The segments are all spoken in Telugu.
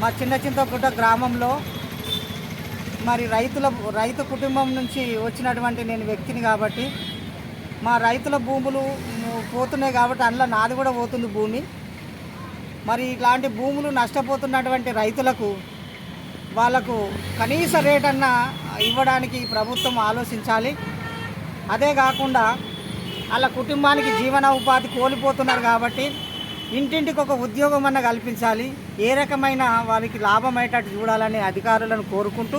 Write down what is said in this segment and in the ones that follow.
మా చిన్న చింతకుంట గ్రామంలో మరి రైతుల రైతు కుటుంబం నుంచి వచ్చినటువంటి నేను వ్యక్తిని కాబట్టి మా రైతుల భూములు పోతున్నాయి కాబట్టి అందులో నాది కూడా పోతుంది భూమి. మరి ఇలాంటి భూములు నష్టపోతున్నటువంటి రైతులకు వాళ్ళకు కనీస రేట్ అన్న ఇవ్వడానికి ప్రభుత్వం ఆలోచించాలి. అదే కాకుండా వాళ్ళ కుటుంబానికి జీవన ఉపాధి కోల్పోతున్నారు కాబట్టి ఇంటింటికి ఒక ఉద్యోగం అన్న కల్పించాలి. ఏ రకమైన వారికి లాభం అయ్యేటట్టు చూడాలని అధికారులను కోరుకుంటూ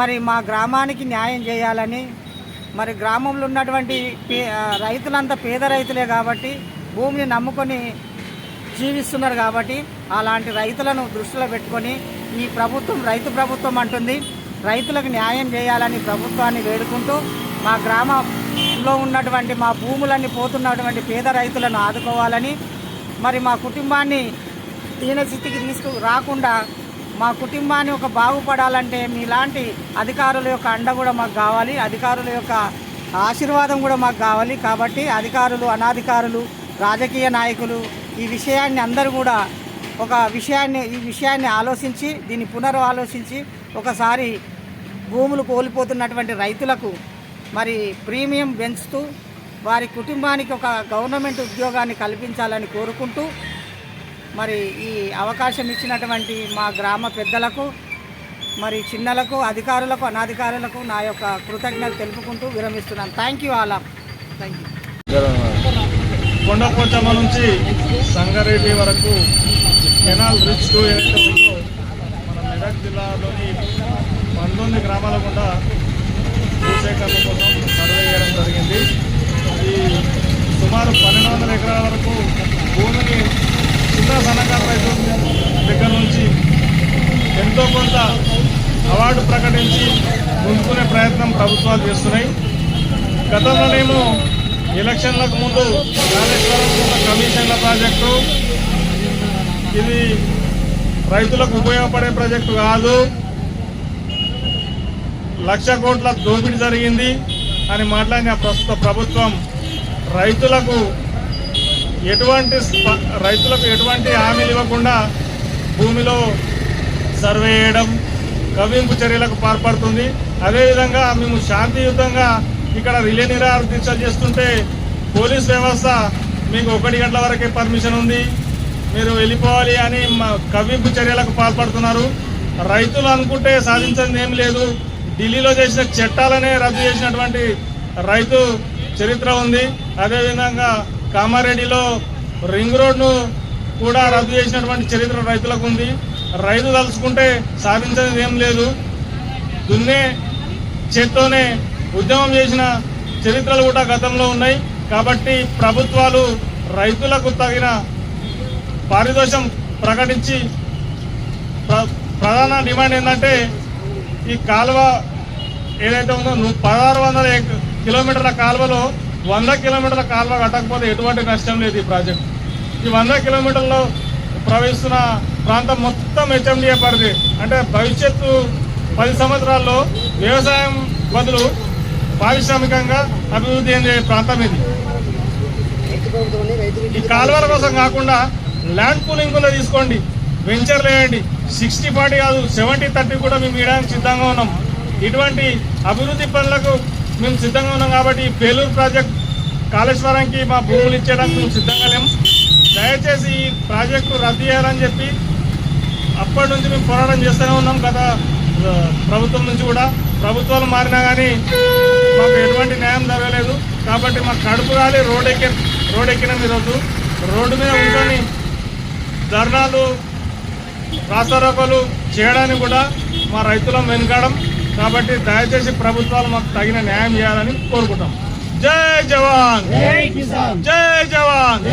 మరి మా గ్రామానికి న్యాయం చేయాలని మరి గ్రామంలో ఉన్నటువంటి పే రైతులంతా పేద రైతులే కాబట్టి భూమిని నమ్ముకొని జీవిస్తున్నారు కాబట్టి అలాంటి రైతులను దృష్టిలో పెట్టుకొని ఈ ప్రభుత్వం రైతు ప్రభుత్వం అంటుంది రైతులకు న్యాయం చేయాలని ప్రభుత్వాన్ని వేడుకుంటూ మా గ్రామంలో ఉన్నటువంటి మా భూములన్నీ పోతున్నటువంటి పేద రైతులను ఆదుకోవాలని మరి మా కుటుంబాన్ని దీనస్థితికి తీసుకు రాకుండా మా కుటుంబాన్ని ఒక బాగుపడాలంటే మీలాంటి అధికారుల యొక్క అండ కూడా మాకు కావాలి అధికారుల యొక్క ఆశీర్వాదం కూడా మాకు కావాలి. కాబట్టి అధికారులు అనాధికారులు రాజకీయ నాయకులు ఈ విషయాన్ని అందరూ కూడా ఒక విషయాన్ని ఈ విషయాన్ని ఆలోచించి దీన్ని పునరాలోచించి ఒకసారి భూములు కోల్పోతున్నటువంటి రైతులకు మరి ప్రీమియం పెంచుతూ వారి కుటుంబానికి ఒక గవర్నమెంట్ ఉద్యోగాన్ని కల్పించాలని కోరుకుంటూ మరి ఈ అవకాశం ఇచ్చినటువంటి మా గ్రామ పెద్దలకు మరి చిన్నలకు అధికారులకు అనాధికారులకు నా యొక్క కృతజ్ఞత తెలుపుకుంటూ విరమిస్తున్నాను. Thank you all thank you Kondapochamma నుంచి సంగారెడ్డి వరకు కెనాల్ రిచ్ టూ ఏదైతే మన మెదక్ జిల్లాలోని పంతొమ్మిది గ్రామాల గుండా భూసేకరణ కోసం సర్వే చేయడం జరిగింది ఈ సుమారు పన్నెండు వందల ఎకరాల వరకు భూమిని చిన్న సన్నకారు రైతుల దగ్గర నుంచి ఎంతో కొంత అవార్డు ప్రకటించి ముందుకునే ప్రయత్నం ప్రభుత్వాలు చేస్తున్నాయి. గతంలోనేమో ఎలక్షన్లకు ముందు కాళేశ్వరం కమిషన్ల ప్రాజెక్టు ఇది రైతులకు ఉపయోగపడే ప్రాజెక్టు కాదు. లక్ష కోట్ల దోపిడీ జరిగింది అని మాట్లాడిన ప్రస్తుత ప్రభుత్వం రైతులకు ఎటువంటి రైతులకు ఎటువంటి హామీలు ఇవ్వకుండా భూమిలో సర్వే చేయడం కవింపు చర్యలకు పాల్పడుతుంది. అదేవిధంగా మేము శాంతియుతంగా ఇక్కడ రిలే నిరాహార దీక్షలు చేస్తుంటే పోలీస్ వ్యవస్థ మీకు ఒకటి గంటల వరకే పర్మిషన్ ఉంది. మీరు వెళ్ళిపోవాలి అని మా కవింపు చర్యలకు పాల్పడుతున్నారు. రైతులు అనుకుంటే సాధించింది ఏం లేదు. ఢిల్లీలో చేసిన చట్టాలనే రద్దు చేసినటువంటి రైతు చరిత్ర ఉంది. అదేవిధంగా కామారెడ్డిలో రింగ్ రోడ్ను కూడా రద్దు చేసినటువంటి చరిత్ర రైతులకు ఉంది. రైతు తలుచుకుంటే సాధించేది ఏం లేదు. దున్నే చేత్తోనే ఉద్యమం చేసిన చరిత్రలు కూడా గతంలో ఉన్నాయి. కాబట్టి ప్రభుత్వాలు రైతులకు తగిన పారితోషం ప్రకటించి ప్ర- ప్రధాన డిమాండ్ ఏంటంటే ఈ కాలువ ఏదైతే ఉందో పదహారు వందల ఎక- కిలోమీటర్ల కాలువలో వంద కిలోమీటర్ల కాలువ కట్టకపోతే ఎటువంటి నష్టం లేదు ఈ ప్రాజెక్ట్. ఈ వంద కిలోమీటర్లో ప్రవహిస్తున్న ప్రాంతం మొత్తం హెచ్ఎండిఏ పరిధి. అంటే భవిష్యత్తు పది సంవత్సరాల్లో వ్యవసాయం బదులు పారిశ్రామికంగా అభివృద్ధి చెందే ప్రాంతం ఇది. ఈ కాలువల కోసం కాకుండా ల్యాండ్ పూలింగ్ కూడా తీసుకోండి. వెంచర్ లేయండి. సిక్స్టీ ఫార్టీ కాదు సెవెంటీ థర్టీ కూడా మేము ఇవ్వడానికి సిద్ధంగా ఉన్నాం. ఇటువంటి అభివృద్ధి పనులకు మేము సిద్ధంగా ఉన్నాం కాబట్టి ఈ పేలూరు ప్రాజెక్ట్ కాళేశ్వరానికి మా భూములు ఇచ్చేయడానికి మేము సిద్ధంగా లేము దయచేసి ఈ ప్రాజెక్టు రద్దు చేయాలని చెప్పి అప్పటి నుంచి మేము పోరాటం చేస్తూనే ఉన్నాం. గత ప్రభుత్వం నుంచి కూడా. ప్రభుత్వాలు మారినా కానీ మాకు ఎటువంటి న్యాయం జరగలేదు. కాబట్టి మాకు కడుపు కాలి రోడ్ ఎక్కి రోడ్ ఎక్కినాం ఈరోజు రోడ్డు మీద ఉంచుకొని ధర్నాలు రాస్తారోకలు చేయడానికి కూడా మా రైతులం వెనుకాడం. కాబట్టి దయచేసి ప్రభుత్వాలు మాకు తగిన న్యాయం చేయాలని కోరుకుంటాం. జై జవాన్! జై జవాన్!